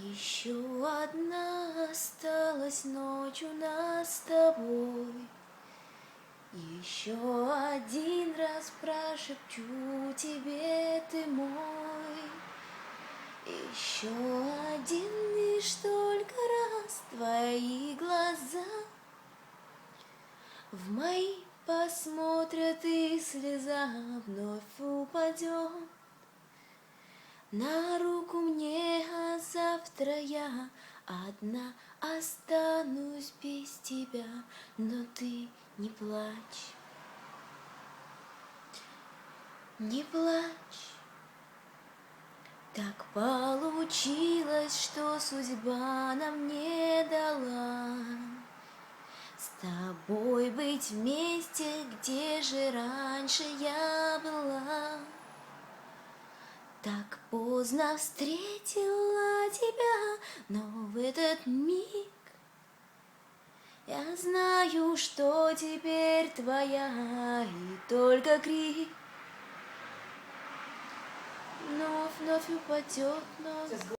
Еще одна осталась ночь у нас с тобой. Еще один раз прошепчу тебе ты мой. Еще один лишь только раз твои глаза в мои посмотрят и слеза вновь упадет на руку мне, завтра я одна останусь без тебя, но ты не плачь, не плачь. Так получилось, что судьба нам не дала. С тобой быть вместе, где же раньше я была Так поздно встретила тебя, но в этот миг Я знаю, что теперь твоя и только крик. Вновь, вновь упадет, но